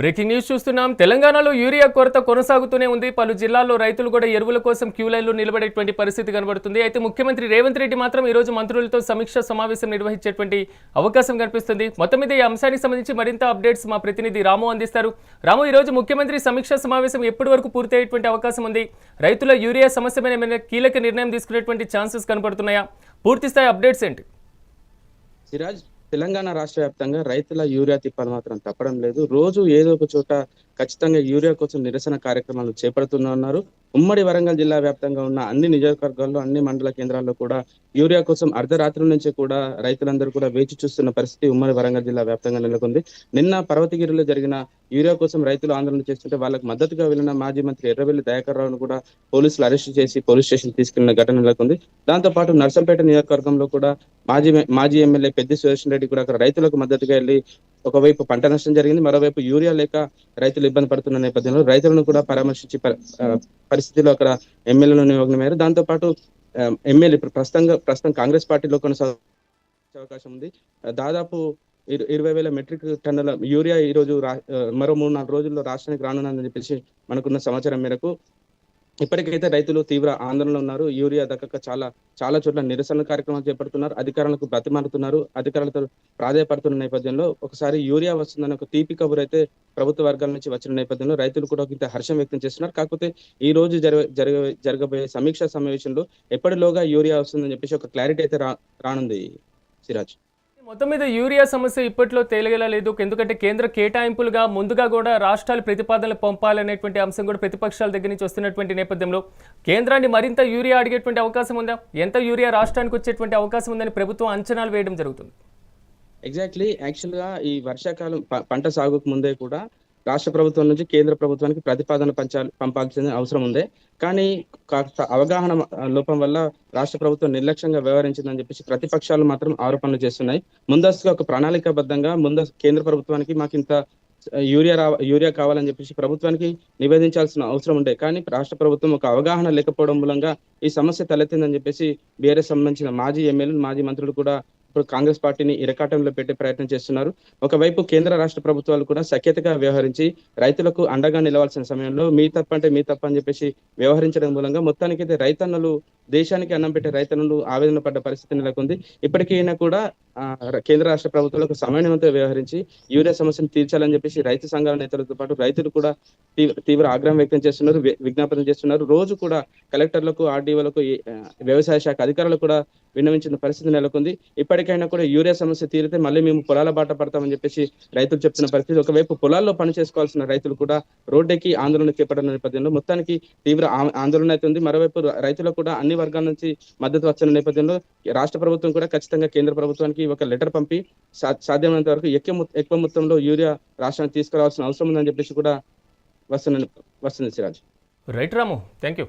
Breaking news చూస్తున్నాం. తెలంగాణలో urea కొరత కొనసాగుతూనే ఉంది. పలు జిల్లాల్లో రైతులు కూడా ఎరువుల కోసం క్యూ లైన్లో నిలబడేటువంటి పరిస్థితి కనబడుతుంది. అయితే ముఖ్యమంత్రి రేవంత్ రెడ్డి మాత్రం ఈ రోజు మంత్రులతో సమీక్ష సమావేశం నిర్వహించేటువంటి అవకాశం కనిపిస్తుంది. మొత్తం మీద ఈ అంశానికి సంబంధించి మరింత అప్డేట్స్ మా ప్రతినిధి రాము అందిస్తారు. రాము ఈ రోజు ముఖ్యమంత్రి సమీక్ష సమావేశం ఎప్పటి వరకు పూర్తయ్యేటువంటి అవకాశం ఉంది? రైతుల యూరియా సమస్య మీద ఏమైనా కీలక నిర్ణయం తీసుకునేటువంటి ఛాన్సెస్ కనబడుతున్నాయా? పూర్తి స్థాయి అప్డేట్స్ ఏంటి? సిరాజ్ తెలంగాణ రాష్ట్ర వ్యాప్తంగా రైతుల యూరియా తిప్పలు మాత్రం తప్పడం లేదు. రోజు ఏదో ఒక చోట ఖచ్చితంగా యూరియా కోసం నిరసన కార్యక్రమాలు చేపడుతున్నారు ఉమ్మడి వరంగల్ జిల్లా వ్యాప్తంగా ఉన్న అన్ని నియోజకవర్గాల్లో అన్ని మండల కేంద్రాల్లో కూడా యూరియా కోసం అర్ధరాత్రి నుంచి కూడా రైతులందరూ కూడా వేచి చూస్తున్న పరిస్థితి ఉమ్మడి వరంగల్ జిల్లా వ్యాప్తంగా నెలకొంది. నిన్న పర్వతగిరిలో జరిగిన యూరియా కోసం రైతులు ఆందోళన చేస్తుంటే వాళ్ళకి మద్దతుగా వెళ్ళిన మాజీ మంత్రి ఎర్రవెల్లి దయాకర్ రావును కూడా పోలీసులు అరెస్ట్ చేసి పోలీస్ స్టేషన్ తీసుకెళ్ళిన ఘటన నెలకొంది. దాంతో పాటు నర్సంపేట నియోజకవర్గంలో కూడా మాజీ మాజీ ఎమ్మెల్యే పెద్ది సురేష్ రెడ్డి కూడా అక్కడ రైతులకు మద్దతుగా వెళ్ళి ఒకవైపు పంట నష్టం జరిగింది మరోవైపు యూరియా లేక రైతులు ఇబ్బంది పడుతున్న నేపథ్యంలో రైతులను కూడా పరామర్శించి పరిస్థితిలో అక్కడ ఎమ్మెల్యేలను నిమగ్నమయ్యారు. దాంతో పాటు ఎమ్మెల్యే ఇప్పుడు ప్రస్తుతంగా ప్రస్తుతం కాంగ్రెస్ పార్టీలో కొనసాగే అవకాశం ఉంది. దాదాపు ఇరవై వేల మెట్రిక్ టన్నుల యూరియా ఈ రోజు రా- మరో మూడు నాలుగు రోజుల్లో రాష్ట్రానికి రానున్నదని చెప్పేసి మనకున్న సమాచారం మేరకు ఇప్పటికైతే రైతులు తీవ్ర ఆందోళనలో ఉన్నారు. యూరియా దక్కక చాలా చాలా చోట్ల నిరసన కార్యక్రమాలు చేపడుతున్నారు. అధికారులకు బ్రతిమారుతున్నారు అధికారులతో ప్రాధాయపడుతున్న నేపథ్యంలో ఒకసారి యూరియా వస్తుందని ఒక తీపి కబురు అయితే ప్రభుత్వ వర్గాల నుంచి వచ్చిన నేపథ్యంలో రైతులు కూడా ఇంత హర్షం వ్యక్తం చేస్తున్నారు. కాకపోతే ఈ రోజు జరగ జరగ జరగబోయే సమీక్షా సమావేశంలో ఎప్పటిలోగా యూరియా వస్తుందని చెప్పేసి ఒక క్లారిటీ అయితే రా రానుంది సిరాజ్. మొత్తం మీద యూరియా సమస్య ఇప్పట్లో తేలిగేలా లేదు. ఎందుకంటే కేంద్ర కేటాయింపులుగా ముందుగా కూడా రాష్ట్రాలు ప్రతిపాదనలు పంపాలనేటువంటి అంశం కూడా ప్రతిపక్షాల దగ్గర నుంచి వస్తున్నటువంటి నేపథ్యంలో కేంద్రాన్ని మరింత యూరియా అడిగేటువంటి అవకాశం ఉందా? ఎంత యూరియా రాష్ట్రానికి వచ్చేటువంటి అవకాశం ఉందని ప్రభుత్వం అంచనాలు వేయడం జరుగుతుంది. ఎగ్జాక్ట్లీ యాక్చువల్గా ఈ వర్షాకాలం పంట సాగుకు ముందే కూడా రాష్ట్ర ప్రభుత్వం నుంచి కేంద్ర ప్రభుత్వానికి ప్రతిపాదన పంచాలి పంపాల్సిన అవసరం ఉంది. కానీ కాస్త అవగాహన లోపం వల్ల రాష్ట్ర ప్రభుత్వం నిర్లక్ష్యంగా వ్యవహరించిందని చెప్పేసి ప్రతిపక్షాలు మాత్రం ఆరోపణలు చేస్తున్నాయి. ముందస్తుగా ఒక ప్రణాళికాబద్ధంగా ముందస్తు కేంద్ర ప్రభుత్వానికి మాకు ఇంత యూరియా రా యూరియా కావాలని చెప్పేసి ప్రభుత్వానికి నివేదించాల్సిన అవసరం ఉండే. కానీ రాష్ట్ర ప్రభుత్వం ఒక అవగాహన లేకపోవడం మూలంగా ఈ సమస్య తలెత్తిందని చెప్పేసి బీఆర్ఎస్ సంబంధించిన మాజీ ఎమ్మెల్యేలు మాజీ మంత్రులు కూడా ఇప్పుడు కాంగ్రెస్ పార్టీని ఇరకాటంలో పెట్టే ప్రయత్నం చేస్తున్నారు. ఒకవైపు కేంద్ర రాష్ట్ర ప్రభుత్వాలు కూడా సఖ్యతగా వ్యవహరించి రైతులకు అండగా నిలవాల్సిన సమయంలో మీ తప్పంటే మీ తప్ప అని చెప్పేసి వ్యవహరించడం మూలంగా మొత్తానికైతే రైతన్నలు దేశానికి అన్నం పెట్టే రైతన్నలు ఆవేదన పడ్డ పరిస్థితి నెలకొంది. ఇప్పటికైనా కూడా కేంద్ర రాష్ట్ర ప్రభుత్వాలకు సమన్వయంతో వ్యవహరించి యూరియా సమస్యను తీర్చాలని చెప్పేసి రైతు సంఘాల నేతలతో పాటు రైతులు కూడా తీవ్ర ఆగ్రహం వ్యక్తం చేస్తున్నారు విజ్ఞాపనం విజ్ఞాపన చేస్తున్నారు. రోజు కూడా కలెక్టర్లకు ఆర్డీఓలకు వ్యవసాయ శాఖ అధికారులు కూడా విన్నవించిన పరిస్థితి నెలకొంది. ఇప్పటికైనా కూడా యూరియా సమస్య తీరితే మళ్ళీ మేము పొలాల బాట పడతామని చెప్పేసి రైతులు చెప్తున్న పరిస్థితి. ఒకవైపు పొలాల్లో పని చేసుకోవాల్సిన రైతులు కూడా రోడ్డెక్కి ఆందోళన చేపట్టిన నేపథ్యంలో మొత్తానికి తీవ్ర ఆ- ఆందోళన అయితే ఉంది. మరోవైపు రైతులకు కూడా అన్ని వర్గాల నుంచి మద్దతు వచ్చిన నేపథ్యంలో రాష్ట్ర ప్రభుత్వం కూడా ఖచ్చితంగా కేంద్ర ప్రభుత్వానికి ఒక లెటర్ పంపి సాధ్యమైనంత వరకు ఎక్కువ ఎక్కువ మొత్తంలో యూరియా రాష్ట్రానికి తీసుకురావాల్సిన అవసరం ఉందని చెప్పేసి కూడా వస్తున్న వస్తుంది Siraj. Right Ramu thank you